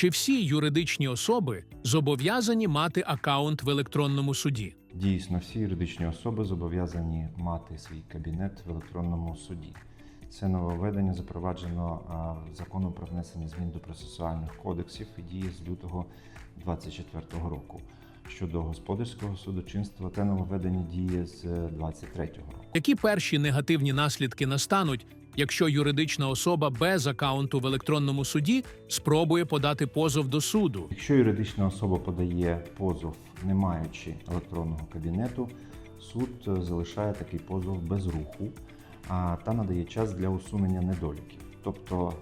Чи всі юридичні особи зобов'язані мати акаунт в електронному суді? Дійсно, всі юридичні особи зобов'язані мати свій кабінет в електронному суді. Це нововведення запроваджено законом про внесення змін до процесуальних кодексів і діє з лютого 2024 року. Щодо господарського судочинства, те нововведення діє з 2023 року. Які перші негативні наслідки настануть, якщо юридична особа без акаунту в електронному суді спробує подати позов до суду? Якщо юридична особа подає позов, не маючи електронного кабінету, суд е, залишає такий позов без руху та надає час для усунення недоліків, тобто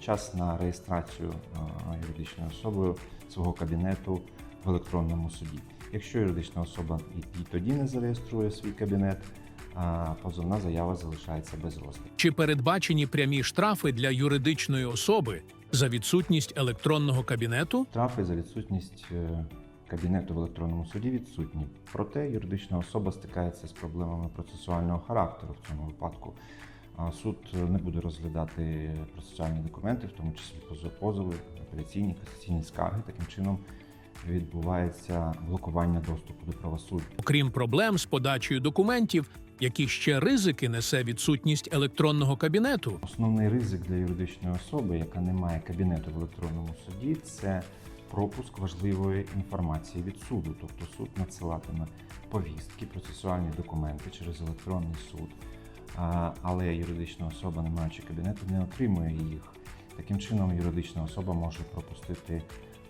час на реєстрацію а, юридичною особою свого кабінету в електронному суді. Якщо юридична особа і, тоді не зареєструє свій кабінет, позовна заява залишається без розгляду. Чи передбачені прямі штрафи для юридичної особи за відсутність електронного кабінету? Штрафи за відсутність е, кабінету в електронному суді відсутні. Проте юридична особа стикається з проблемами процесуального характеру в цьому випадку. Суд не буде розглядати процесуальні документи, в тому числі позов- позови, апеляційні, касаційні скарги. Таким чином відбувається блокування доступу до правосуддя. Окрім проблем з подачею документів, які ще ризики несе відсутність електронного кабінету? Основний ризик для юридичної особи, яка не має кабінету в електронному суді, це пропуск важливої інформації від суду. Тобто суд надсилатиме повістки, процесуальні документи через електронний суд. Але юридична особа, не маючи кабінету, не отримує їх. Таким чином, юридична особа може пропустити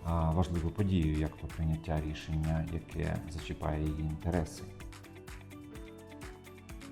важливу подію, як то прийняття рішення, яке зачіпає її інтереси.